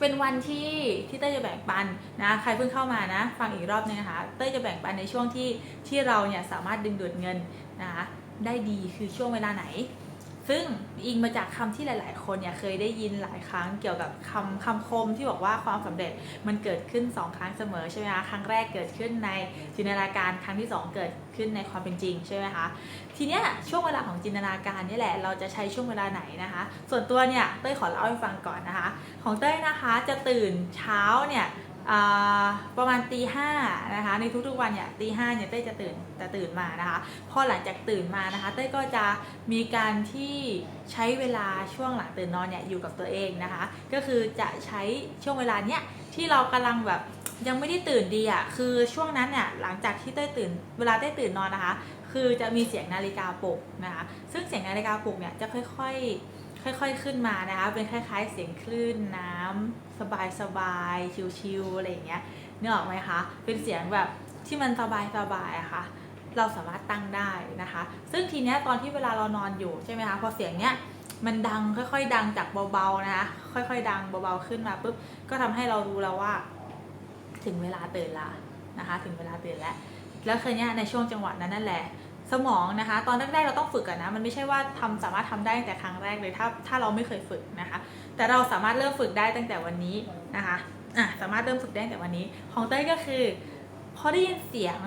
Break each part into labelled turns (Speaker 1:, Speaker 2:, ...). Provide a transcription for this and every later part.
Speaker 1: เป็นวันที่ที่เต้ยจะแบ่งปันนะใครเพิ่งเข้ามานะฟังอีกรอบนึงนะคะเต้ยจะแบ่งปันในช่วงที่ที่เราเนี่ยสามารถดึงดูดเงินนะคะได้ดีคือช่วงเวลาไหน ซึ่งอิงมาจากคำที่หลาย ๆ คนเนี่ยเคยได้ยินหลายครั้งเกี่ยวกับคำคำคมที่บอกว่าความสำเร็จมันเกิดขึ้น 2 ครั้งเสมอใช่ไหมคะครั้งแรกเกิดขึ้นในจินตนาการครั้งที่ 2 เกิดขึ้นในความเป็นจริงใช่ไหมคะ ทีเนี้ยช่วงเวลาของจินตนาการนี่แหละเราจะใช้ช่วงเวลาไหนนะคะ ส่วนตัวเนี่ยเต้ยขอเล่าให้ฟังก่อนนะคะ ของเต้ยนะคะจะตื่นเช้าเนี่ยประมาณตีห้านะคะในทุกๆวันเนี่ยตีห้าเนี่ยเต้ยจะตื่นจะตื่นมานะคะ พอหลังจากตื่นมานะคะ เต้ยก็จะมีการที่ใช้เวลาช่วงหลังตื่นนอนเนี่ยอยู่กับตัวเองนะคะ ก็คือจะใช้ช่วงเวลาเนี้ยที่เรากำลังแบบยังไม่ได้ตื่นดีอะ่ะคือช่วงนั้นเนี่ยหลังจากที่เต้ยตื่นเวลาเต้ยตื่นนอนนะคะ คือจะมีเสียงนาฬิกาปลุกนะคะซึ่งเสียงนาฬิกาปลุกเนี่ยจะค่อยๆ ค่อยๆขึ้นมานะคะเป็นคล้ายๆ เสียงคลื่นน้ำสบายๆชิวๆอะไรอย่างเงี้ยนึกออกไหมคะเป็นเสียงแบบที่มันสบายๆอะค่ะเราสามารถตั้งได้นะคะ ซึ่งทีเนี้ยตอนที่เวลาเรานอนอยู่ใช่ไหมคะพอเสียงเนี้ยมันดังค่อย ๆ ดังจากเบาๆนะคะค่อย ๆ ดังเบาๆขึ้นมาปุ๊บก็ทำให้เรารู้แล้วว่า ถึงเวลาตื่นละนะคะ ถึงเวลาตื่นแล้วแล้วคืนนี้ยในช่วงจังหวะนั้นนั่นแหละ สมองนะคะ ตอนแรกๆเราต้องฝึกกันนะ มันไม่ใช่ว่าทำสามารถทำได้ตั้งแต่ครั้งแรกเลยถ้าถ้าเราไม่เคยฝึกนะคะ แต่เราสามารถเริ่มฝึกได้ตั้งแต่วันนี้นะคะอะสามารถเริ่มฝึกได้ตั้งแต่วันนี้ ของเต้ยก็คือ พอได้ยินเสียง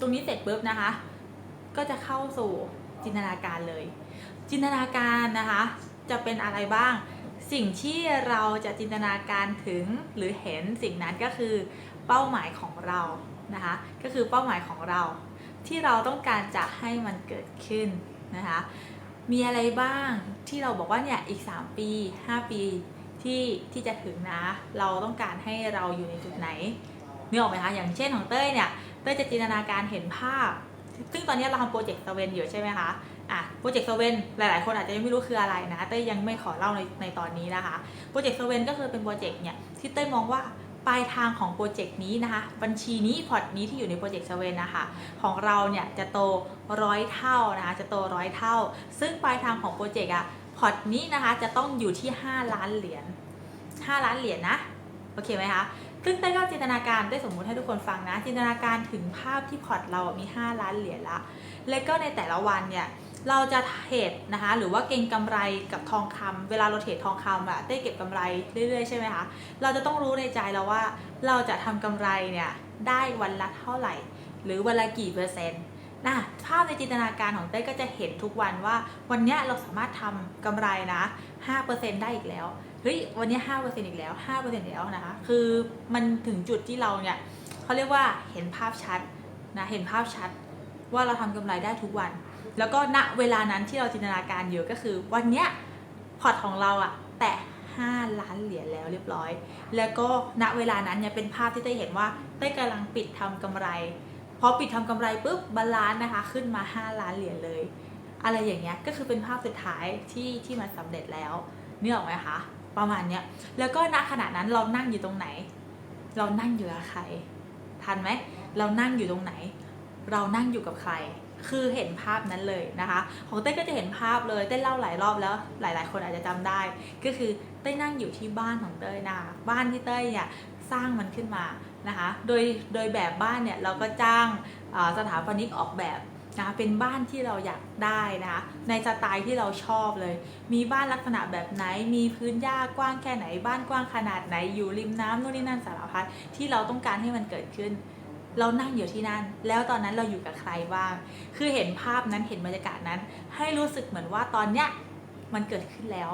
Speaker 1: ตรงนี้เสร็จปุ๊บนะคะ ก็จะเข้าสู่จินตนาการเลย จินตนาการนะคะ จะเป็นอะไรบ้าง สิ่งที่เราจะจินตนาการถึงหรือเห็นสิ่งนั้นก็คือเป้าหมายของเรานะคะ ก็คือเป้าหมายของเรา ที่เราต้องการจะให้มันเกิดขึ้นนะคะ มีอะไรบ้างที่เราบอกว่าเนี่ยอีก 3 ปี 5 ปีที่ที่จะถึงนะ เราต้องการให้เราอยู่ในจุดไหนนึกออกไหมคะอย่างเช่นของเต้ยเนี่ยเต้ยจะจินตนาการเห็นภาพ ซึ่งตอนนี้เราทำโปรเจกต์เซเว่นอยู่ใช่ไหมคะอะโปรเจกต์เซเว่นหลาย ๆ คนอาจจะยังไม่รู้คืออะไรนะเต้ยยังไม่ขอเล่าในในตอนนี้นะคะโปรเจกต์เซเว่นก็คือเป็นโปรเจกต์เนี่ยที่เต้ยมองว่า ปลายทางของโปรเจกต์นี้นะคะ บัญชีนี้พอร์ตนี้ที่อยู่ในโปรเจกต์เซเว่นนะคะของเราเนี่ยจะโตร้อยเท่านะคะจะโตร้อยเท่า ซึ่งปลายทางของโปรเจกต์อะพอร์ตนี้นะคะจะต้องอยู่ที่ 5 ล้านเหรียญ5ล้านเหรียญนะโอเคไหมคะซึ่งเต้ก็จินตนาการได้สมมุติให้ทุกคนฟังนะ จินตนาการถึงภาพที่พอร์ตเราอะมี 5 ล้านเหรียญละ แล้วก็ในแต่ละวันเนี่ย เราจะเทรดนะคะหรือว่าเก็งกำไรกับทองคำเวลาเราเทรดทองคำอะได้เก็บกำไรเรื่อยๆใช่ไหมคะเราจะต้องรู้ในใจเราว่า เราจะทำกำไรเนี่ยได้วันละเท่าไหร่ หรือวันละกี่เปอร์เซ็นต์นะภาพในจินตนาการของเต้ก็จะเห็นทุกวันว่า วันนี้เราสามารถทำกำไรนะ5%ได้อีกแล้วเฮ้ยวันนี้5%อีกแล้ว5%อีกแล้วนะคะคือมันถึงจุดที่เราเนี่ยเขาเรียกว่าเห็นภาพชัดนะเห็นภาพชัดว่าเราทำกำไรได้ทุกวัน แล้วก็ณเวลานั้นที่เราจินตนาการอยู่ก็คือ วันเนี้ยพอร์ตของเราอะแตะ5ล้านเหรียญแล้วเรียบร้อย แล้วก็ณเวลานั้นเนี่ยเป็นภาพที่เต้เห็นว่าเต้กำลังปิดทำกำไรพอปิดทำกำไรปุ๊บบาลานซ์นะคะขึ้นมา 5 ล้านเหรียญเลย อะไรอย่างเงี้ยก็คือเป็นภาพสุดท้ายที่ที่มันสำเร็จแล้วเนื้อออกไหมคะประมาณเนี้ยแล้วก็ณขณะนั้นเรานั่งอยู่ตรงไหน เรานั่งอยู่กับใครทันไหมเรานั่งอยู่ตรงไหน เรานั่งอยู่กับใคร คือเห็นภาพนั้นเลยนะคะ ของเต้ก็จะเห็นภาพเลยเต้เล่าหลายรอบแล้วหลาย ๆ คนอาจจะจำได้ ก็คือเต้ยนั่งอยู่ที่บ้านของเต้ยนะบ้านที่เต้ยเนี่ยสร้างมันขึ้นมานะคะ โดยโดยแบบบ้านเนี่ยเราก็จ้างสถาปนิกออกแบบนะคะเป็นบ้านที่เราอยากได้นะคะในสไตล์ที่เราชอบเลย มีบ้านลักษณะแบบไหน มีพื้นหญ้ากว้างแค่ไหน บ้านกว้างขนาดไหนอยู่ริมน้ำนู่นนี่นั่นสารพัดที่เราต้องการให้มันเกิดขึ้น เรานั่งอยู่ที่นั่น แล้วตอนนั้นเราอยู่กับใครบ้าง คือเห็นภาพนั้นเห็นบรรยากาศนั้น ให้รู้สึกเหมือนว่าตอนเนี้ยมันเกิดขึ้นแล้ว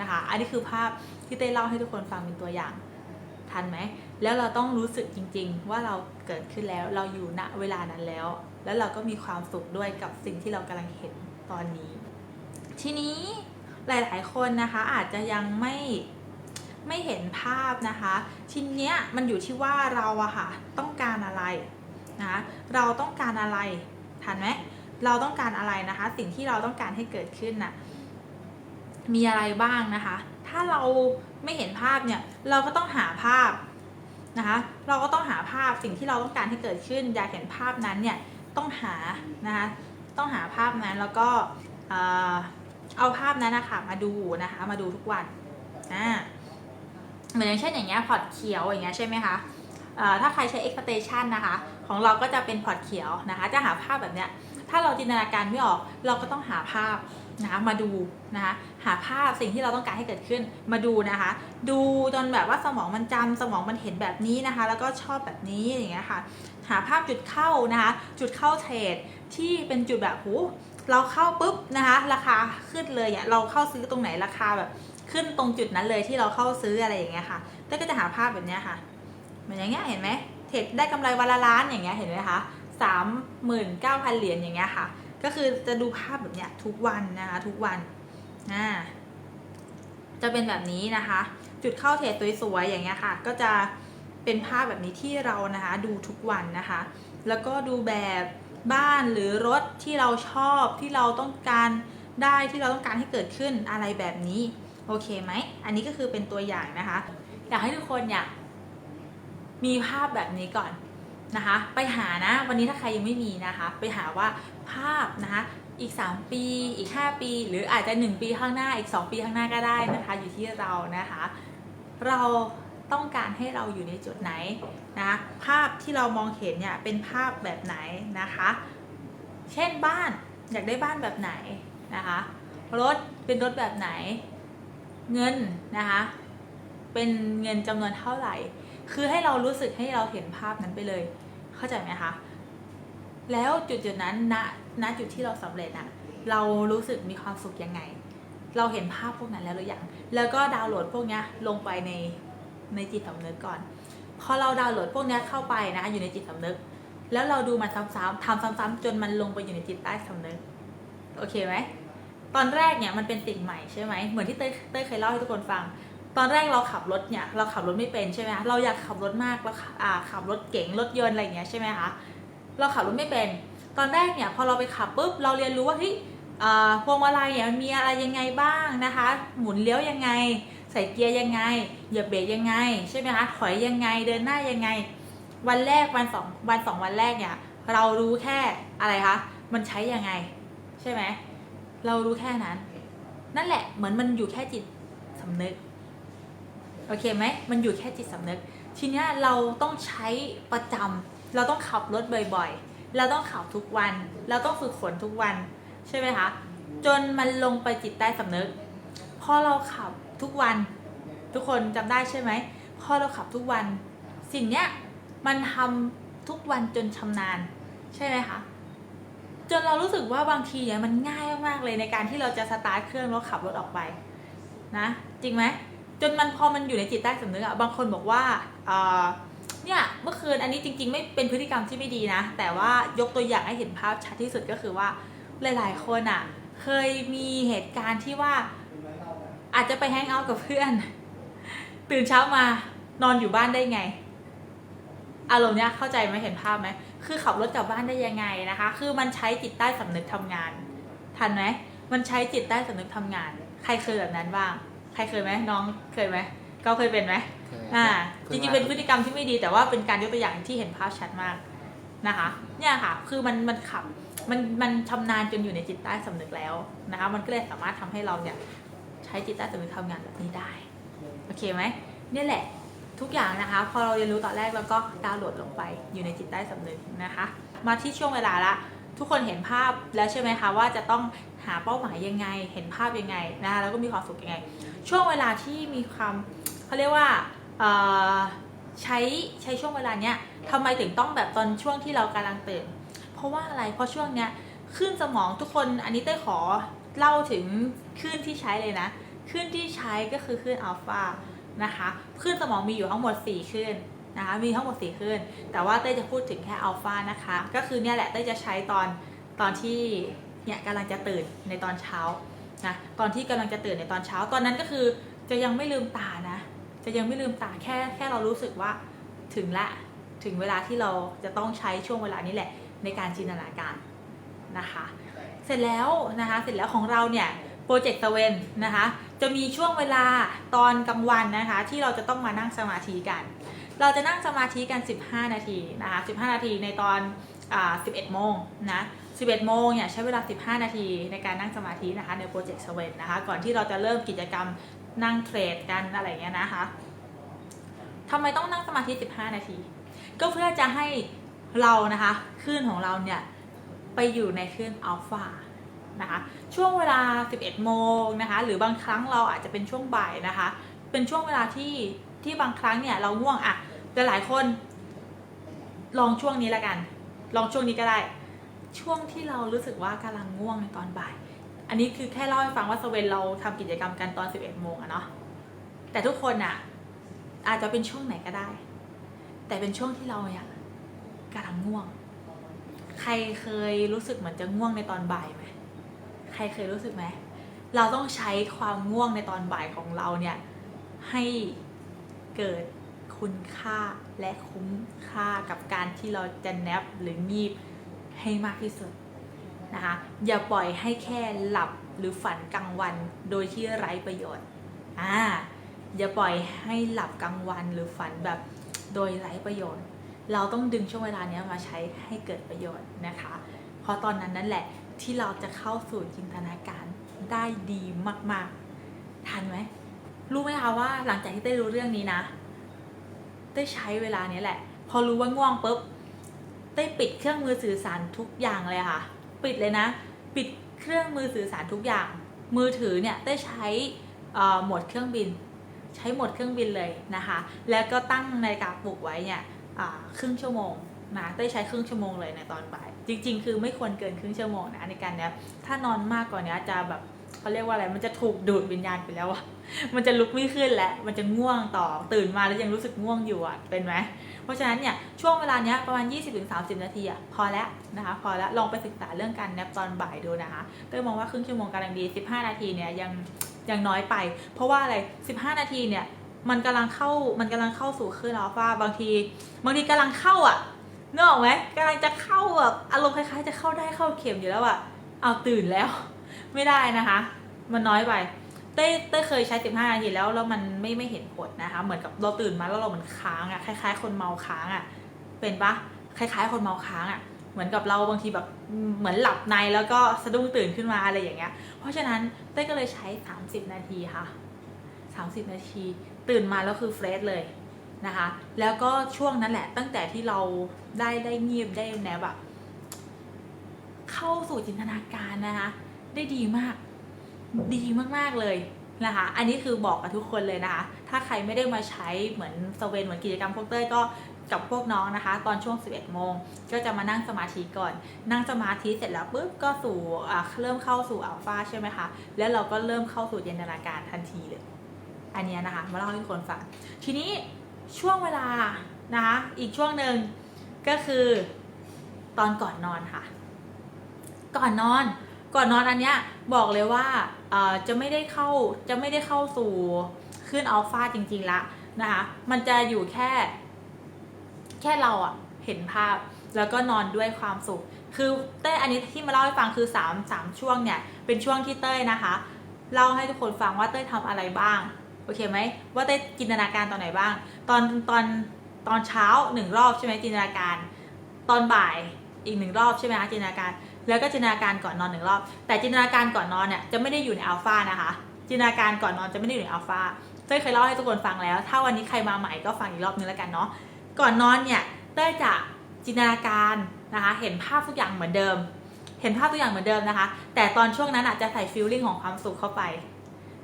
Speaker 1: นะคะ อันนี้คือภาพที่เต้เล่าให้ทุกคนฟังเป็นตัวอย่าง ทันไหม แล้วเราต้องรู้สึกจริง ๆ ว่าเราเกิดขึ้นแล้ว เราอยู่ณเวลานั้นแล้ว แล้วเราก็มีความสุขด้วยกับสิ่งที่เรากำลังเห็นตอนนี้ ทีนี้หลาย ๆ คนนะคะอาจจะยังไม่ ไม่เห็นภาพนะคะทีเนี้ยมันอยู่ที่ว่าเราอะค่ะต้องการอะไรนะะเราต้องการอะไรทันไหมเราต้องการอะไรนะคะ สิ่งที่เราต้องการให้เกิดขึ้นน่ะมีอะไรบ้างนะคะ ถ้าเราไม่เห็นภาพเนี่ยเราก็ต้องหาภาพนะคะเราก็ต้องหาภาพสิ่งที่เราต้องการให้เกิดขึ้น อยากเห็นภาพนั้นเนี่ยต้องหานะคะต้องหาภาพนั้นแล้วก็เออเอาภาพนั้นนะคะมาดูนะคะมาดูทุกวันอ่า เหมือนอย่างเช่นอย่างเงี้ยพอร์ตเขียวอย่างเงี้ยใช่ไหมคะถ้าใครใช้ expectation นะคะ ของเราก็จะเป็นพอร์ตเขียวนะคะ จะหาภาพแบบเนี้ย ถ้าเราจินตนาการไม่ออก เราก็ต้องหาภาพนะคะมาดูนะคะ หาภาพสิ่งที่เราต้องการให้เกิดขึ้นมาดูนะคะ ดูจนแบบว่าสมองมันจำสมองมันเห็นแบบนี้นะคะ แล้วก็ชอบแบบนี้อย่างเงี้ยค่ะ หาภาพจุดเข้านะคะ จุดเข้าเทรดที่เป็นจุดแบบหูเราเข้าปุ๊บนะคะ ราคาขึ้นเลยเนี่ยเราเข้าซื้อตรงไหนราคาแบบ ขึ้นตรงจุดนั้นเลยที่เราเข้าซื้ออะไรอย่างเงี้ยค่ะเต้ก็จะหาภาพแบบเนี้ยค่ะเหมือนอย่างเงี้ยเห็นไหมเทรดได้กำไรวันละล้านอย่างเงี้ยเห็นไหมคะสามหมื่นเก้าพันเหรียญอย่างเงี้ยค่ะ ก็คือจะดูภาพแบบเนี้ยทุกวันนะคะทุกวันอ่าจะเป็นแบบนี้นะคะ จุดเข้าเทรดสวยๆอย่างเงี้ยค่ะ ก็จะเป็นภาพแบบนี้ที่เรานะคะ ดูทุกวันนะคะ แล้วก็ดูแบบบ้านหรือรถที่เราชอบที่เราต้องการได้ที่เราต้องการให้เกิดขึ้นอะไรแบบนี้ โอเคไหม อันนี้ก็คือเป็นตัวอย่างนะคะ อยากให้ทุกคนเนี่ยมีภาพแบบนี้ก่อนนะคะ ไปหานะ วันนี้ถ้าใครยังไม่มีนะคะ ไปหาว่าภาพนะคะอีก 3 ปี อีก 5 ปี หรืออาจจะ 1 ปีข้างหน้า อีก 2 ปีข้างหน้าก็ได้นะคะ อยู่ที่เรานะคะ เราต้องการให้เราอยู่ในจุดไหนนะภาพที่เรามองเห็นเนี่ยเป็นภาพแบบไหนนะคะ เช่นบ้านอยากได้บ้านแบบไหนนะคะ รถเป็นรถแบบไหน เงินนะคะ เป็นเงินจำนวนเท่าไหร่ คือให้เรารู้สึกให้เราเห็นภาพนั้นไปเลย เข้าใจไหมคะ แล้วจุดจุดๆนั้นณณจุดที่เราสำเร็จอะเรารู้สึกมีความสุขยังไง เราเห็นภาพพวกนั้นแล้วหรือยัง แล้วก็ดาวน์โหลดพวกนี้ลงไปในในจิตสำนึกก่อน พอเราดาวน์โหลดพวกนี้เข้าไปนะอยู่ในจิตสำนึก แล้วเราดูมันซ้ำๆทำซ้ำๆจนมันลงไปอยู่ในจิตใต้สำนึก โอเคไหม ตอนแรกเนี่ยมันเป็นสิ่งใหม่ใช่ไหมเหมือนที่เต้เต้เคยเล่าให้ทุกคนฟัง ตอนแรกเราขับรถเนี่ยเราขับรถไม่เป็นใช่ไหมเราอยากขับรถมากเราขับอ่าขับรถเก๋งรถยนต์อะไรอย่างเงี้ยใช่ไหมคะเราขับรถไม่เป็น ตอนแรกเนี่ยพอเราไปขับปุ๊บเราเรียนรู้ว่าเฮ้ยอ่พวงมาลัยเนี่ยมันมีอะไรยังไงบ้างนะคะ หมุนเลี้ยวยังไง ใส่เกียร์ยังไงเหยียบเบรกยังไงใช่ไหมคะถอยยังไงเดินหน้ายังไง วันแรกวันสองวันสองวันแรกเนี่ยเรารู้แค่อะไรคะมันใช้ยังไง ใช่ไหม เรารู้แค่นั้น นั่นแหละเหมือนมันอยู่แค่จิตสำนึกโอเคไหมมันอยู่แค่จิตสำนึก ทีเนี้ยเราต้องใช้ประจำเราต้องขับรถบ่อยๆ เราต้องขับทุกวัน เราต้องฝึกฝนทุกวัน ใช่ไหมคะ จนมันลงไปจิตใต้สำนึก พอเราขับทุกวัน ทุกคนจำได้ใช่ไหมพอเราขับทุกวัน สิ่งเนี้ยมันทำทุกวันจนชำนาญ ใช่ไหมคะ จนเรารู้สึกว่าบางทีเนี่ยมันง่ายมากๆเลยในการที่เราจะสตาร์ทเครื่องแล้วขับรถออกไปนะจริงไหมจนมันพอมันอยู่ในจิตใต้สำนึกอะบางคนบอกว่าเอ่อเนี่ยเมื่อคืนอันนี้จริง ๆ ไม่เป็นพฤติกรรมที่ไม่ดีนะ แต่ว่ายกตัวอย่างให้เห็นภาพชัดที่สุดก็คือว่าหลาย ๆ คนอะเคยมีเหตุการณ์ที่ว่าอาจจะไปแฮงเอาท์กับเพื่อน ตื่นเช้ามานอนอยู่บ้านได้ไงอารมณ์เนี้ยเข้าใจไหมเห็นภาพไหม คือขับรถกลับบ้านได้ยังไงนะคะ คือมันใช้จิตใต้สำนึกทำงาน ทันไหมมันใช้จิตใต้สำนึกทำงาน ใครเคยแบบนั้นบ้าง ใครเคยไหมน้องเคยไหมก็เคยเป็นไหม
Speaker 2: เคย
Speaker 1: อ่า
Speaker 2: ค
Speaker 1: จ
Speaker 2: ย
Speaker 1: ริงๆเป็นพฤติกรรมที่ไม่ดีแต่ว่าเป็นการยกตัวอย่างที่เห็นภาพชัดมากนะคะ เนี่ยค่ะ คือมันมันขับมันมันชำนาญจนอยู่ในจิตใต้สำนึกแล้วนะคะ มันก็เลยสามารถทำให้เราเนี่ยใช้จิตใต้สำนึกทำงานแบบนี้ได้ โอเคไหมเนี่ยแหละ ทุกอย่างนะคะ พอเราเรียนรู้ตอนแรกแล้วก็ดาวน์โหลดลงไป อยู่ในจิตใต้สำนึกนะคะ มาที่ช่วงเวลาละทุกคนเห็นภาพแล้วใช่ไหมคะว่าจะต้องหาเป้าหมายยังไง เห็นภาพยังไงนะคะแล้วก็มีความสุขยังไง ช่วงเวลาที่มีความเขาเรียกว่าใช้ใช้ช่วงเวลาเนี้ยทำไมถึงต้องแบบตอนช่วงที่เรากำลังตื่น เพราะว่าอะไรเพราะช่วงเนี้ยคลื่นสมองทุกคนอันนี้เต้ขอเล่าถึงคลื่นที่ใช้เลยนะคลื่นที่ใช้ก็คือคลื่นอัลฟา นะคะคลื่นสมองมีอยู่ทั้งหมด 4 คลื่นนะคะ มีทั้งหมด 4 คลื่น แต่ว่าเต้จะพูดถึงแค่อัลฟานะคะ ก็คือเนี่ยแหละเต้จะใช้ตอนตอนที่เนี่ยกำลังจะตื่นในตอนเช้านะ ตอนที่กำลังจะตื่นในตอนเช้า ตอนนั้นก็คือจะยังไม่ลืมตานะ จะยังไม่ลืมตาแค่แค่เรารู้สึกว่าถึงละถึงเวลาที่เราจะต้องใช้ช่วงเวลานี้แหละ ในการจินตนาการนะคะ เสร็จแล้วนะคะ เสร็จแล้วของเราเนี่ยโปรเจกต์เวนนะคะ จะมีช่วงเวลาตอนกลางวันนะคะ ที่เราจะต้องมานั่งสมาธิกัน เราจะนั่งสมาธิกัน 15 นาทีนะคะ15 นาทีในตอนอ่า11 โมงนะ 11 โมงเนี่ยใช้เวลา 15 นาทีในการนั่งสมาธินะคะในโปรเจกต์เวนนะคะ ก่อนที่เราจะเริ่มกิจกรรมนั่งเทรดกันอะไรเงี้ยนะคะทำไมต้องนั่งสมาธิ 15 นาที ก็เพื่อจะให้เรานะคะคลื่นของเราเนี่ยไปอยู่ในคลื่นอัลฟา นะคะ ช่วงเวลา 11 โมงนะคะ หรือบางครั้งเราอาจจะเป็นช่วงบ่ายนะคะ เป็นช่วงเวลาที่ที่บางครั้งเนี่ยเราง่วงอะแต่หลายคน ลองช่วงนี้ละกัน ลองช่วงนี้ก็ได้ ช่วงที่เรารู้สึกว่ากำลังง่วงในตอนบ่าย อันนี้คือแค่เล่าให้ฟังว่าสเวนเราทำกิจกรรมกันตอน 11 โมงอะเนาะ แต่ทุกคนอะอาจจะเป็นช่วงไหนก็ได้ แต่เป็นช่วงที่เราเนี่ยกำลังง่วง ใครเคยรู้สึกเหมือนจะง่วงในตอนบ่ายไหม ใครเคยรู้สึกไหม เราต้องใช้ความง่วงในตอนบ่ายของเราเนี่ย ให้เกิดคุณค่าและคุ้มค่ากับการที่เราจะแนบหรืองีบให้มากที่สุดนะคะ อย่าปล่อยให้แค่หลับหรือฝันกลางวันโดยที่ไร้ประโยชน์อ่าอย่าปล่อยให้หลับกลางวันหรือฝันแบบโดยไร้ประโยชน์ เราต้องดึงช่วงเวลานี้มาใช้ให้เกิดประโยชน์นะคะ เพราะตอนนั้นนั่นแหละ ที่เราจะเข้าสู่จินตนาการได้ดีมาก ๆ ทันไหม รู้ไหมคะว่าหลังจากที่เต้รู้เรื่องนี้นะ เต้ใช้เวลานี้แหละ พอรู้ว่าง่วงปุ๊บ เต้ปิดเครื่องมือสื่อสารทุกอย่างเลยค่ะ ปิดเลยนะ ปิดเครื่องมือสื่อสารทุกอย่าง มือถือเนี่ยเต้ใช้โหมดเครื่องบิน ใช้โหมดเครื่องบินเลยนะคะ แล้วก็ตั้งนาฬิกาปลุกไว้เนี่ยครึ่งชั่วโมงนะเต้ใช้ครึ่งชั่วโมงเลยในตอนบ่าย จริง ๆ คือไม่ควรเกินครึ่งชั่วโมงนะในการเนี้ยถ้านอนมากกว่านี้จะแบบเขาเรียกว่าอะไรมันจะถูกดูดวิญญาณไปแล้วอะมันจะลุกไม่ขึ้นแล้วมันจะง่วงต่อตื่นมาแล้วยังรู้สึกง่วงอยู่อะเป็นไหมเพราะฉะนั้นเนี่ยช่วงเวลาเนี้ยประมาณ 20-30 นาทีอะพอแล้วนะคะพอแล้วลองไปศึกษาเรื่องการแนบตอนบ่ายดูนะคะเต้มองว่าครึ่งชั่วโมงกำลังดี 15 นาทีเนี่ยยังยังน้อยไป เพราะว่าอะไร 15 นาทีเนี่ยมันกำลังเข้ามันกำลังเข้าสู่คลื่นอัลฟาบางที บางทีกำลังเข้าอะ นึกออกไหมกำลังจะเข้าแบบอารมณ์คล้ายๆ จะเข้าได้เข้าเข็มอยู่แล้วอะเอาตื่นแล้ว ไม่ได้นะคะ มันน้อยไปเต้เต้เคยใช้ 15 นาทีแล้วแล้วมันไม่ไม่เห็นผลนะคะ เหมือนกับเราตื่นมาแล้วเราเหมือนค้างอะคล้าย ๆ คนเมาค้างอะเป็นปะคล้าย ๆ คนเมาค้างอะเหมือนกับเราบางทีแบบเหมือนหลับในแล้วก็สะดุ้งตื่นขึ้นมาอะไรอย่างเงี้ย เพราะฉะนั้นเต้ก็เลยใช้ 30 นาทีค่ะ 30 นาที ตื่นมาแล้วคือเฟรชเลย นะคะ แล้วก็ช่วงนั้นแหละ ตั้งแต่ที่เราได้ได้เงียบได้แนบอะเข้าสู่จินตนาการนะคะ ได้ดีมาก ดีมากๆเลยนะคะ อันนี้คือบอกกับทุกคนเลยนะคะ ถ้าใครไม่ได้มาใช้เหมือนสเวนเหมือนกิจกรรมพวกเต้ยก็กับพวกน้องนะคะ ตอนช่วง 11 โมง ก็จะมานั่งสมาธิก่อน นั่งสมาธิเสร็จแล้วปุ๊บก็สู่เริ่มเข้าสู่อัลฟาใช่ไหมคะ แล้วเราก็เริ่มเข้าสู่จินตนาการทันทีเลย อันเนี้ยนะคะ มาเล่าให้ทุกคนฟัง ทีนี้ ช่วงเวลานะคะอีกช่วงหนึ่งก็คือตอนก่อนนอนค่ะ ก่อนนอนก่อนนอนอันเนี้ยบอกเลยว่าอ่อจะไม่ได้เข้าจะไม่ได้เข้าสู่ขึ้นอัลฟาจริงๆละนะคะมันจะอยู่แค่ แค่เราอะเห็นภาพแล้วก็นอนด้วยความสุข คือเต้ยอันนี้ที่มาเล่าให้ฟังคือ3 3ช่วงเนี่ย เป็นช่วงที่เต้ยนะคะ เล่าให้ทุกคนฟังว่าเต้ยทำอะไรบ้าง โอเคไหมว่าเต้จินตนาการตอนไหนบ้าง ตอนตอนตอนเช้าหนึ่งรอบใช่ไหมจินตนาการ ตอนบ่ายอีกหนึ่งรอบใช่ไหมคะจินตนาการ แล้วก็จินตนาการก่อนนอนหนึ่งรอบ แต่จินตนาการก่อนนอนเนี่ยจะไม่ได้อยู่ในอัลฟานะคะ จินตนาการก่อนนอนจะไม่ได้อยู่ในอัลฟาเต้เคยเล่าให้ทุกคนฟังแล้ว ถ้าวันนี้ใครมาใหม่ก็ฟังอีกรอบนึงแล้วกันเนาะ ก่อนนอนเนี่ยเต้จะจินตนาการนะคะ เห็นภาพทุกอย่างเหมือนเดิม เห็นภาพทุกอย่างเหมือนเดิมนะคะ แต่ตอนช่วงนั้นอาจจะใส่ฟีลลิ่งของความสุขเข้าไป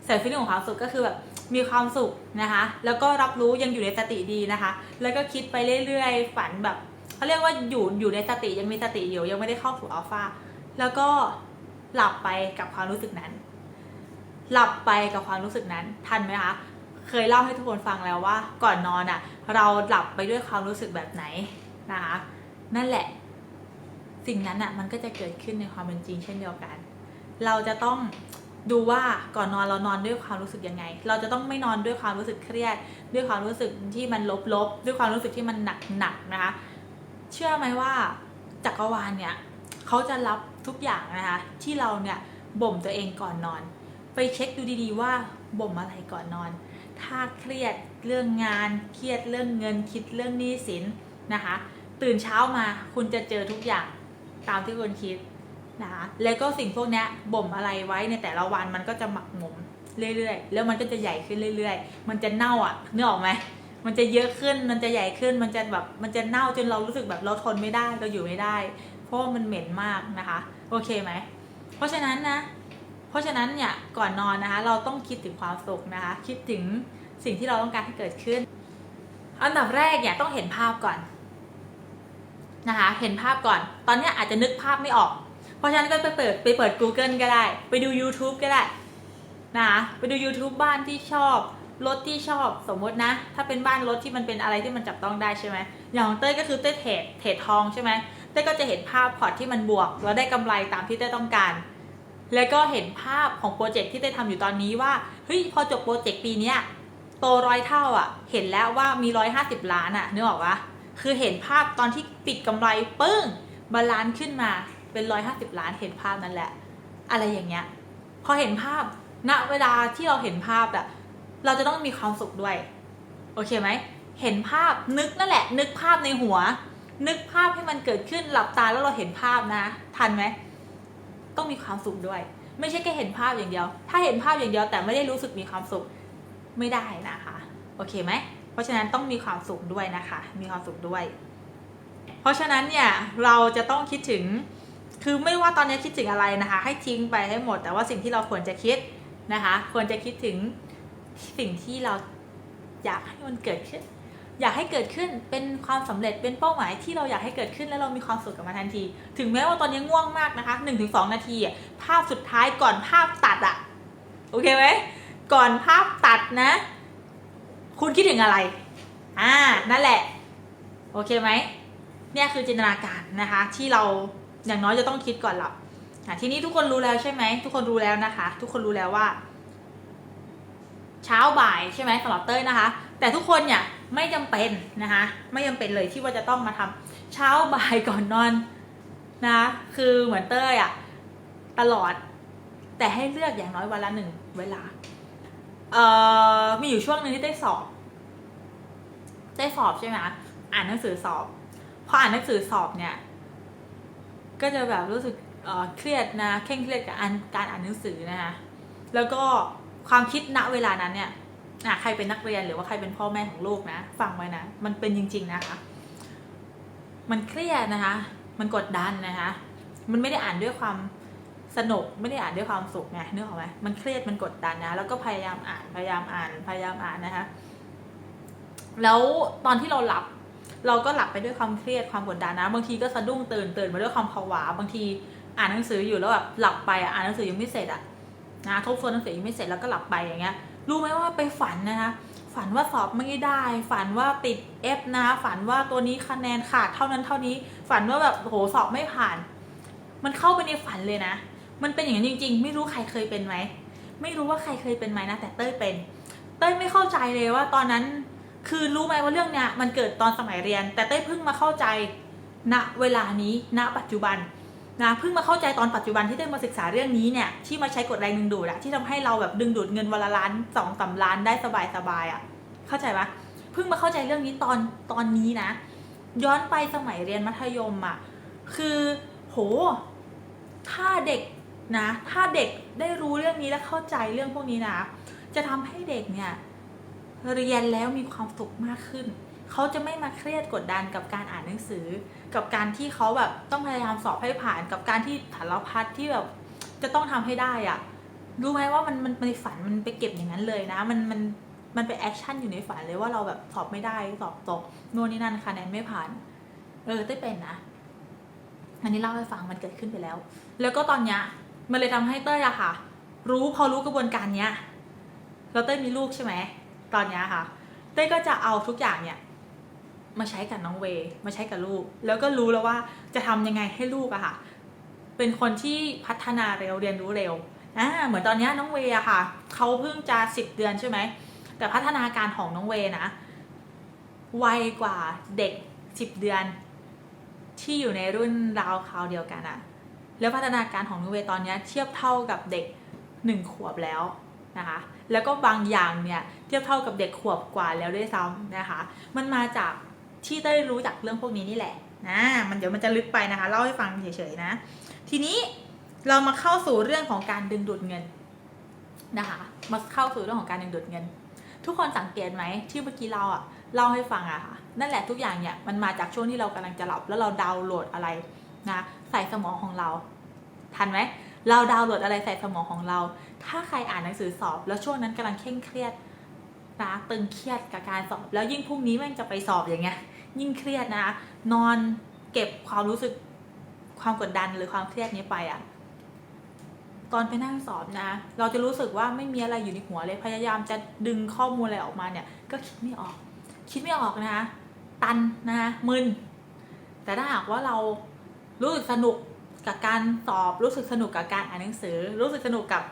Speaker 1: ใส่ฟีลลิ่งของความสุขก็คือแบบ มีความสุขนะคะ แล้วก็รับรู้ยังอยู่ในสติดีนะคะ แล้วก็คิดไปเรื่อยๆ ฝันแบบเขาเรียกว่าอยู่อยู่ในสติยังมีสติอยู่ยังไม่ได้เข้าสู่อัลฟาแล้วก็หลับไปกับความรู้สึกนั้น หลับไปกับความรู้สึกนั้น ทันไหมคะ เคยเล่าให้ทุกคนฟังแล้วว่า ก่อนนอนอะ่ะ เราหลับไปด้วยความรู้สึกแบบไหนนะคะ นั่นแหละ สิ่งนั้นอะ่ะมันก็จะเกิดขึ้นในความเป็นจริงเช่นเดียวกัน เราจะต้อง ดูว่าก่อนนอนเรานอนด้วยความรู้สึกยังไง เราจะต้องไม่นอนด้วยความรู้สึกเครียด ด้วยความรู้สึกที่มันลบๆ ด้วยความรู้สึกที่มันหนักๆนะคะ เชื่อไหมว่าจักรวาลเนี่ยเขาจะรับทุกอย่างนะคะที่เราเนี่ยบ่มตัวเองก่อนนอน ไปเช็คดูดีๆว่าบ่มอะไรก่อนนอน ถ้าเครียดเรื่องงาน เครียดเรื่องเงินคิดเรื่องหนี้สินนะคะ ตื่นเช้ามาคุณจะเจอทุกอย่างตามที่คุณคิด นะคะแล้วก็สิ่งพวกนี้บ่มอะไรไว้ในแต่ละวันมันก็จะหมักหมมเรื่อยๆ แล้วมันก็จะใหญ่ขึ้นเรื่อย ๆ มันจะเน่าอะนึกออกไหมมันจะเยอะขึ้น มันจะใหญ่ขึ้น มันจะแบบมันจะเน่าจนเรารู้สึกแบบเราทนไม่ได้เราอยู่ไม่ได้ เพราะมันเหม็นมากนะคะ โอเคไหม เพราะฉะนั้นนะ เพราะฉะนั้นเนี่ยก่อนนอนนะคะ เราต้องคิดถึงความสุขนะคะ คิดถึงสิ่งที่เราต้องการให้เกิดขึ้น อันดับแรกเนี่ยต้องเห็นภาพก่อนนะคะ เห็นภาพก่อน ตอนนี้อาจจะนึกภาพไม่ออก เพราะฉะนั้นก็ไปเปิดไปเปิด Google ก็ได้ ไปดู YouTube ก็ได้นะไปดู YouTube บ้านที่ชอบรถที่ชอบสมมตินะ ถ้าเป็นบ้านรถที่มันเป็นอะไรที่มันจับต้องได้ใช่ไหมอย่างของเต้ยก็คือเต้ยเทรดเทรดทองใช่ไหมเต้ยก็จะเห็นภาพพอร์ตที่มันบวก แล้วได้กำไรตามที่เต้ยต้องการ แล้วก็เห็นภาพของโปรเจกต์ที่เต้ยทำอยู่ตอนนี้ว่าเฮ้ยพอจบโปรเจกต์ปีนี้โตร้อยเท่าอะ เห็นแล้วว่ามีร้อยห้าสิบล้านอะนึกออกปะคือเห็นภาพตอนที่ปิดกำไรปึ้งบาลานซ์ขึ้นมา เป็นร้อยห้าสิบล้านเห็นภาพนั้นแหละ อะไรอย่างเงี้ย พอเห็นภาพณเวลาที่เราเห็นภาพอะเราจะต้องมีความสุขด้วย โอเคไหม เห็นภาพนึกนั่นแหละ นึกภาพในหัว นึกภาพให้มันเกิดขึ้นหลับตาแล้วเราเห็นภาพนะ ทันไหมต้องมีความสุขด้วย ไม่ใช่แค่เห็นภาพอย่างเดียว ถ้าเห็นภาพอย่างเดียวแต่ไม่ได้รู้สึกมีความสุขไม่ได้นะคะ โอเคไหม เพราะฉะนั้นต้องมีความสุขด้วยนะคะ มีความสุขด้วย เพราะฉะนั้นเนี่ยเราจะต้องคิดถึง คือไม่ว่าตอนนี้คิดถึงอะไรนะคะ ให้ทิ้งไปให้หมด แต่ว่าสิ่งที่เราควรจะคิดนะคะ ควรจะคิดถึงสิ่งที่เราอยากให้มันเกิดขึ้น อยากให้เกิดขึ้นเป็นความสำเร็จเป็นเป้าหมายที่เราอยากให้เกิดขึ้นแล้วเรามีความสุขกับมันทันที ถึงแม้ว่าตอนนี้ง่วงมากนะคะ1-2 นาทีภาพสุดท้ายก่อนภาพตัดอะโอเคไหมก่อนภาพตัดนะ คุณคิดถึงอะไรอ่านั่นแหละ โอเคไหมเนี่ยคือจินตนาการนะคะที่เรา อย่างน้อยจะต้องคิดก่อนหลับทีนี้ทุกคนรู้แล้วใช่ไหมทุกคนรู้แล้วนะคะ ทุกคนรู้แล้วว่า เช้าบ่ายใช่ไหมสำหรับเต้ยนะคะ แต่ทุกคนเนี่ยไม่จำเป็นนะคะ ไม่จำเป็นเลยที่ว่าจะต้องมาทำเช้าบ่ายก่อนนอนนะคือเหมือนเต้ยอะตลอด แต่ให้เลือกอย่างน้อยวันละหนึ่งเวลาเอ่อมีอยู่ช่วงหนึ่งที่เต้สอบเต้สอบใช่ไหมอ่านหนังสือสอบพออ่านหนังสือสอบเนี่ย ก็จะแบบรู้สึกเครียดนะเคร่งเครียดกับการการอ่านหนังสือนะคะแล้วก็ความคิดณเวลานั้นเนี่ยอะใครเป็นนักเรียนหรือว่าใครเป็นพ่อแม่ของลูกนะฟังไว้นะ มันเป็นจริง ๆนะคะ มันเครียดนะคะ มันกดดันนะคะ มันไม่ได้อ่านด้วยความสนุกไม่ได้อ่านด้วยความสุขไงนึกออกไหมมันเครียดมันกดดันนะ แล้วก็พยายามอ่านพยายามอ่านพยายามอ่านนะคะ แล้วตอนที่เราหลับ เราก็หลับไปด้วยความเครียดความกดดันนะ บางทีก็สะดุ้งตื่นตื่นมาด้วยความผวาบางทีอ่านหนังสืออยู่แล้วแบบหลับไปอะอ่านหนังสือยังไม่เสร็จอะนะทบทวนหนังสือยังไม่เสร็จแล้วก็หลับไปอย่างเงี้ย รู้ไหมว่าไปฝันนะคะฝันว่าสอบไม่ได้ ฝันว่าติด F นะฝันว่าตัวนี้คะแนนขาดเท่านั้นเท่านี้ ฝันว่าแบบโหสอบไม่ผ่าน มันเข้าไปในฝันเลยนะ มันเป็นอย่างนั้นจริง ๆ ไม่รู้ใครเคยเป็นไหมไม่รู้ว่าใครเคยเป็นไหมนะแต่เต้ยเป็น เต้ยไม่เข้าใจเลยว่าตอนนั้น คือรู้ไหมว่าเรื่องเนี้ยมันเกิดตอนสมัยเรียน แต่เต้เพิ่งมาเข้าใจณเวลานี้ณปัจจุบันนะเพิ่งมาเข้าใจตอนปัจจุบันที่เต้มาศึกษาเรื่องนี้เนี่ยที่มาใช้กฎแรงดึงดูดอะที่ทำให้เราแบบดึงดูดเงินวันละล้านสองสามล้านได้สบายสบายๆอะเข้าใจปะเพิ่งมาเข้าใจเรื่องนี้ตอนตอนนี้นะ ย้อนไปสมัยเรียนมัธยมอะคือโห ถ้าเด็กนะ ถ้าเด็กได้รู้เรื่องนี้และเข้าใจเรื่องพวกนี้นะ จะทำให้เด็กเนี่ย เรียนแล้วมีความสุขมากขึ้น เขาจะไม่มาเครียดกดดันกับการอ่านหนังสือ กับการที่เขาแบบต้องพยายามสอบให้ผ่านกับการที่สารพัดที่แบบจะต้องทำให้ได้อะรู้ไหมว่ามันมันในฝันมันไปเก็บอย่างนั้นเลยนะ มันมันมันไปแอคชั่นอยู่ในฝันเลยว่าเราแบบสอบไม่ได้สอบตกโน่นนี่นั่นคะแนนไม่ผ่าน เออได้เป็นนะอันนี้เล่าให้ฟังมันเกิดขึ้นไปแล้ว แล้วก็ตอนเนี้ยมันเลยทำให้เต้ยอะค่ะ รู้พอรู้กระบวนการเนี้ยแล้วเต้ยมีลูกใช่ไหม ตอนนี้ค่ะเต้ก็จะเอาทุกอย่างเนี่ยมาใช้กับน้องเว มาใช้กับลูก แล้วก็รู้แล้วว่าจะทำยังไงให้ลูกอะค่ะ เป็นคนที่พัฒนาเร็วเรียนรู้เร็วอ่าเหมือนตอนนี้น้องเวอะค่ะเขาเพิ่งจะสิบเดือนใช่ไหมแต่พัฒนาการของน้องเวนะไวกว่าเด็กสิบเดือน ที่อยู่ในรุ่นราวคราวเดียวกันอะแล้วพัฒนาการของน้องเวตอนนี้เทียบเท่ากับเด็กหนึ่งขวบแล้ว นะคะแล้วก็บางอย่างเนี่ยเทียบเท่ากับเด็กขวบกว่าแล้วด้วยซ้ำนะคะ มันมาจากที่ได้รู้จักเรื่องพวกนี้นี่แหละนะมันเดี๋ยวมันจะลึกไปนะคะเล่าให้ฟังเฉยๆนะ ทีนี้เรามาเข้าสู่เรื่องของการดึงดูดเงินนะคะมาเข้าสู่เรื่องของการดึงดูดเงิน ทุกคนสังเกตไหมที่เมื่อกี้เราอะเล่าให้ฟังอะค่ะนั่นแหละทุกอย่างเนี่ยมันมาจากช่วงที่เรากำลังจะหลับแล้วเราดาวน์โหลดอะไรนะใส่สมองของเรา ทันไหม เราดาวน์โหลดอะไรใส่สมองของเรา ถ้าใครอ่านหนังสือสอบ แล้วช่วงนั้นกำลังเคร่งเครียดนะตึงเครียดกับการสอบ แล้วยิ่งพรุ่งนี้แม่งจะไปสอบอย่างเงี้ย ยิ่งเครียดนะ นอนเก็บความรู้สึกความกดดันหรือความเครียดนี้ไปอะตอนไปนั่งสอบนะ เราจะรู้สึกว่าไม่มีอะไรอยู่ในหัวเลย พยายามจะดึงข้อมูลอะไรออกมาเนี่ย ก็คิดไม่ออก คิดไม่ออกนะคะ ตันนะคะมึน แต่ถ้าหากว่าเรารู้สึกสนุก กับการสอบรู้สึกสนุกกับการอ่านหนังสือ รู้สึกสนุกกับ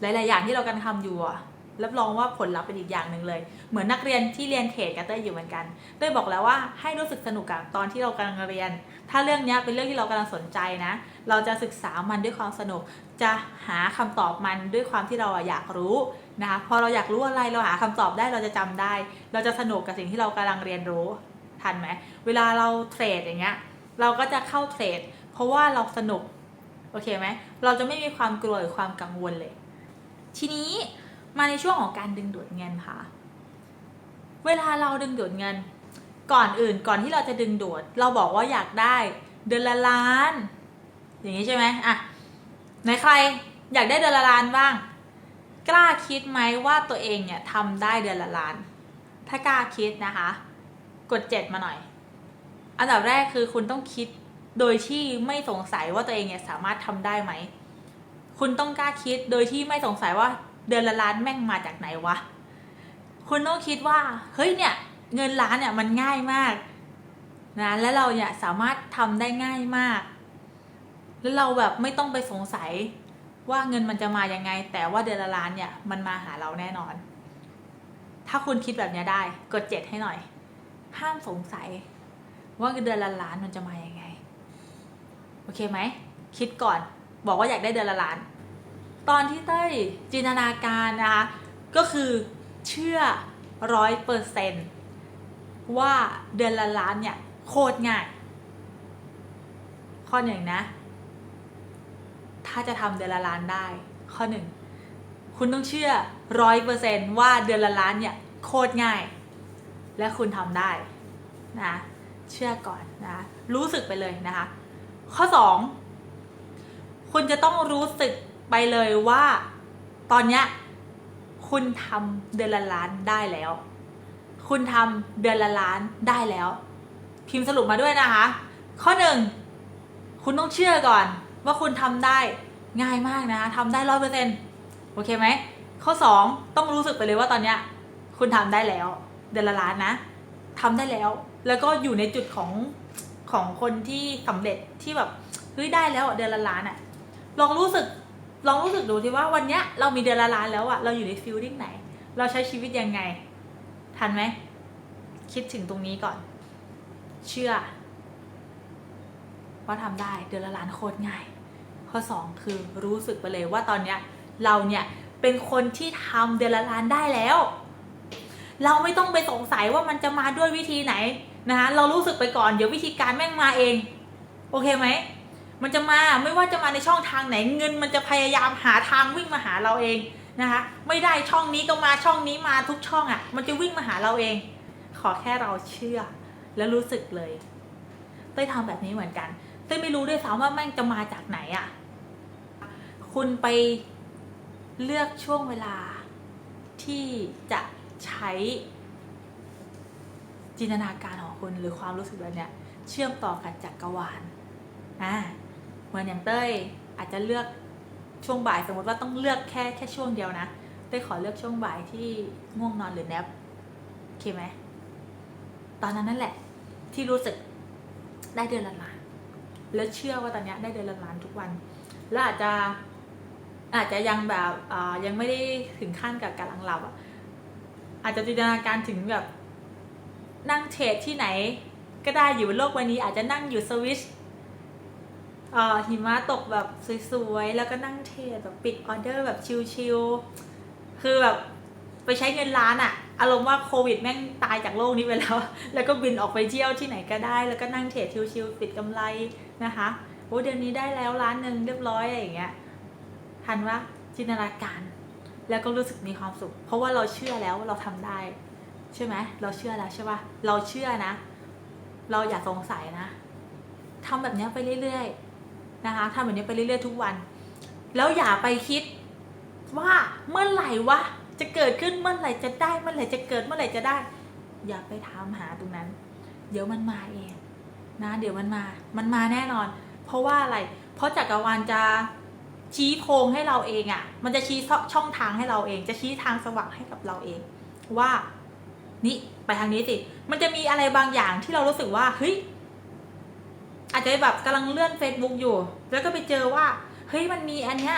Speaker 1: หลาย ๆ อย่างที่เรากำลังทำอยู่อะรับรองว่าผลลัพธ์เป็นอีกอย่างหนึ่งเลย เหมือนนักเรียนที่เรียนเทรดกับเต้ยอยู่เหมือนกันเต้ยบอกแล้วว่าให้รู้สึกสนุกกับตอนที่เรากำลังเรียน ถ้าเรื่องนี้เป็นเรื่องที่เรากำลังสนใจนะ เราจะศึกษามันด้วยความสนุก จะหาคำตอบมันด้วยความที่เราอะอยากรู้นะคะพอเราอยากรู้อะไรเราหาคำตอบได้เราจะจำได้ เราจะสนุกกับสิ่งที่เรากำลังเรียนรู้ทันไหมเวลาเราเทรดอย่างเงี้ยเราก็จะเข้าเทรด เพราะว่าเราสนุก โอเคไหม เราจะไม่มีความกลัวหรือความกังวลเลย ทีนี้มาในช่วงของการดึงดูดเงินค่ะ เวลาเราดึงดูดเงิน ก่อนอื่นก่อนที่เราจะดึงดูด เราบอกว่าอยากได้เดือนละล้าน อย่างนี้ใช่ไหมอะไหนใครอยากได้เดือนละล้านบ้าง กล้าคิดไหมว่าตัวเองเนี่ยทำได้เดือนละล้าน ถ้ากล้าคิดนะคะ กดเจ็ดมาหน่อย อันดับแรกคือคุณต้องคิด โดยที่ไม่สงสัยว่าตัวเองเนี่ยสามารถทำได้ไหม คุณต้องกล้าคิดโดยที่ไม่สงสัยว่าเดือนละล้านแม่งมาจากไหนวะ คุณต้องคิดว่า เฮ้ยเนี่ย เงินล้านเนี่ยมันง่ายมากนะและเราเนี่ยสามารถทำได้ง่ายมาก แล้วเราแบบไม่ต้องไปสงสัยว่าเงินมันจะมาอยังไง แต่ว่าเดือนละล้านเนี่ยมันมาหาเราแน่นอน ถ้าคุณคิดแบบนี้ได้ กดเจ็ดให้หน่อย ห้ามสงสัย ว่าเดือนละล้านมันจะมาอยังไง โอเคไหม คิดก่อน บอกว่าอยากได้เดือนละล้าน ตอนที่เต้ยจินตนาการนะคะ ก็คือเชื่อร้อยเปอร์เซนว่าเดือนละล้านเนี่ยโคตรง่าย ข้อหนึ่งนะ ถ้าจะทำเดือนละล้านได้ ข้อหนึ่งคุณต้องเชื่อร้อยเปอร์เซนว่าเดือนละล้านเนี่ยโคตรง่าย และคุณทำได้นะเชื่อก่อนนะรู้สึกไปเลยนะคะ ข้อสองคุณจะต้องรู้สึกไปเลยว่า ตอนเนี้ยคุณทำเดือนละล้านได้แล้ว คุณทำเดือนละล้านได้แล้ว พิมพ์สรุปมาด้วยนะคะ ข้อหนึ่งคุณต้องเชื่อก่อน ว่าคุณทำได้ง่ายมากนะคะทำได้ร้อยเปอร์เซ็นโอเคไหม ข้อสองต้องรู้สึกไปเลยว่าตอนเนี้ยคุณทำได้แล้ว เดือนละล้านนะทำได้แล้ว แล้วก็อยู่ในจุดของ ของคนที่สำเร็จที่แบบเฮ้ยได้แล้วอะเดือนละล้านอะลองรู้สึกลองรู้สึกดูที่ว่าวันเนี้ยเรามีเดือนละล้านแล้วอะเราอยู่ในฟิลลิ่งไหน เราใช้ชีวิตยังไง ทันไหม คิดถึงตรงนี้ก่อน เชื่อ ว่าทำได้เดือนละล้านโคตรง่าย ข้อสองคือรู้สึกไปเลยว่าตอนเนี้ยเราเนี่ยเป็นคนที่ทำเดือนละล้านได้แล้ว เราไม่ต้องไปสงสัยว่ามันจะมาด้วยวิธีไหน นะคะเรารู้สึกไปก่อนเดี๋ยววิธีการแม่งมาเอง โอเคไหมมันจะมาไม่ว่าจะมาในช่องทางไหนเงิน มันจะพยายามหาทางวิ่งมาหาเราเองนะคะไม่ได้ช่องนี้ก็มาช่องนี้มาทุกช่องอะ่ะ มันจะวิ่งมาหาเราเอง ขอแค่เราเชื่อ แล้วรู้สึกเลยเต้ยทำแบบนี้เหมือนกันเต้ยไม่รู้ด้วยซ้ำว่าแม่งจะมาจากไหนอะ่ะ คุณไปเลือกช่วงเวลาที่จะใช้ จินตนาการของคุณหรือความรู้สึกแบบเนี้ยเชื่อมต่อกับจักรวาลอ่าเหมือนอย่างเต้ยอาจจะเลือกช่วงบ่ายสมมติว่าต้องเลือกแค่แค่ช่วงเดียวนะเต้ยขอเลือกช่วงบ่ายที่ง่วงนอนหรือแนบโอเคไหมตอนนั้นนั่นแหละ ที่รู้สึกได้เดือนละล้านแล้วเชื่อว่าตอนนี้ได้เดือนละล้านทุกวัน แล้วอาจจะอาจจะยังแบบยังไม่ได้ถึงขั้นกับการลังหลับอะอาจจะจินตนาการถึงแบบ นั่งเทรดที่ไหน ก็ได้อยู่บนโลกใบนี้อาจจะนั่งอยู่สวิชเอ่อหิมะตกแบบสวยๆ แล้วก็นั่งเทรดแบบปิดออเดอร์แบบชิลๆ คือแบบไปใช้เงินล้านอะอารมณ์ว่าโควิดแม่งตายจากโลกนี้ไปแล้ว แล้วก็บินออกไปเที่ยวที่ไหนก็ได้ แล้วก็นั่งเทรดชิลๆ ปิดกำไรนะคะโอ้เดือนนี้ได้แล้วล้านหนึ่งเรียบร้อยอะไรอย่างเงี้ยทันว่าจินตนาการ แล้วก็รู้สึกมีความสุข เพราะว่าเราเชื่อแล้วว่าเราทำได้ ใช่ไหมเราเชื่อแล้วใช่ปะเราเชื่อนะ เราอย่าสงสัยนะทำแบบนี้ไปเรื่อยๆนะคะทำแบบนี้ไปเรื่อยๆทุกวัน แล้วอย่าไปคิดว่าเมื่อไหร่วะจะเกิดขึ้นเมื่อไหร่จะได้เมื่อไหร่จะเกิดเมื่อไหร่จะได้ อย่าไปถามหาตรงนั้น เดี๋ยวมันมาเองนะเดี๋ยวมันมา มันมาแน่นอน เพราะว่าอะไร เพราะจักรวาลจะชี้โพงให้เราเองอะ่ะ มันจะชี้ช่องทางให้เราเอง จะชี้ทางสว่างให้กับเราเอง ว่า นี่ไปทางนี้สิ มันจะมีอะไรบางอย่างที่เรารู้สึกว่าเฮ้ยอาจจะแบบกำลังเลื่อน Facebook อยู่ แล้วก็ไปเจอว่า เฮ้ยมันมีอันเนี้ย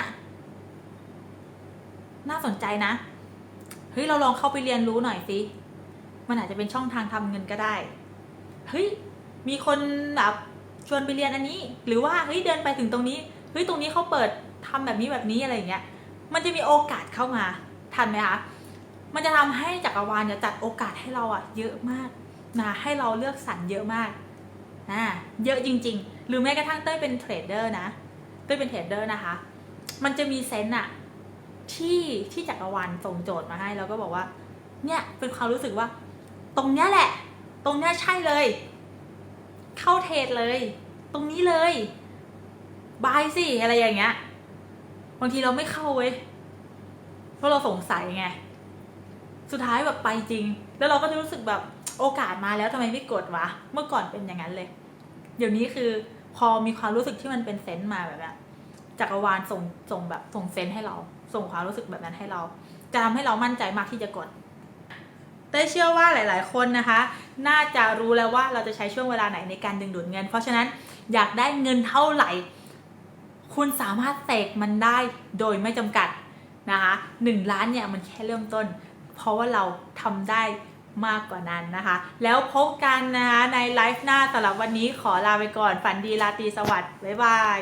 Speaker 1: น่าสนใจนะ เฮ้ยเราลองเข้าไปเรียนรู้หน่อยสิมันอาจจะเป็นช่องทางทำเงินก็ได้ เฮ้ยมีคนแบบชวนไปเรียนอันนี้ หรือว่าเฮ้ยเดินไปถึงตรงนี้เฮ้ยตรงนี้เขาเปิดทำแบบนี้แบบนี้อะไรอย่างเงี้ย มันจะมีโอกาสเข้ามาทันไหมคะ มันจะทำให้จักรวาลเนี่ยจัดโอกาสให้เราอะเยอะมากนะให้เราเลือกสรรเยอะมากนะเยอะจริง ๆ หรือแม้กระทั่งเต้ยเป็นเทรดเดอร์นะเต้ยเป็นเทรดเดอร์นะคะ มันจะมีเซนต์อะที่ที่จักรวาลส่งโจทย์มาให้แล้วก็บอกว่า เนี่ยเป็นความรู้สึกว่า ตรงเนี้ยแหละ ตรงเนี้ยใช่เลย เข้าเทรดเลย ตรงนี้เลยบายสิอะไรอย่างเงี้ยบางทีเราไม่เข้าเว้ยเพราะเราสงสัยไง สุดท้ายแบบไปจริง แล้วเราก็จะรู้สึกแบบโอกาสมาแล้วทำไมไม่กดวะ เมื่อก่อนเป็นอย่างนั้นเลย เดี๋ยวนี้คือพอมีความรู้สึกที่มันเป็นเซนต์มาแบบนี้จักรวาลส่งส่งแบบส่งเซนต์ให้เรา ส่งความรู้สึกแบบนั้นให้เราจะทำให้เรามั่นใจมากที่จะกดเต้เชื่อว่าหลาย ๆ คนนะคะ น่าจะรู้แล้วว่าเราจะใช้ช่วงเวลาไหนในการดึงดูดเงิน เพราะฉะนั้นอยากได้เงินเท่าไหร่ คุณสามารถเสกมันได้โดยไม่จำกัดนะคะหนึ่งล้านเนี่ยมันแค่เริ่มต้น เพราะว่าเราทำได้มากกว่านั้นนะคะ แล้วพบกันนะคะในไลฟ์หน้าสำหรับวันนี้ขอลาไปก่อน ฝันดีราตรีสวัสดิ์บ๊ายบาย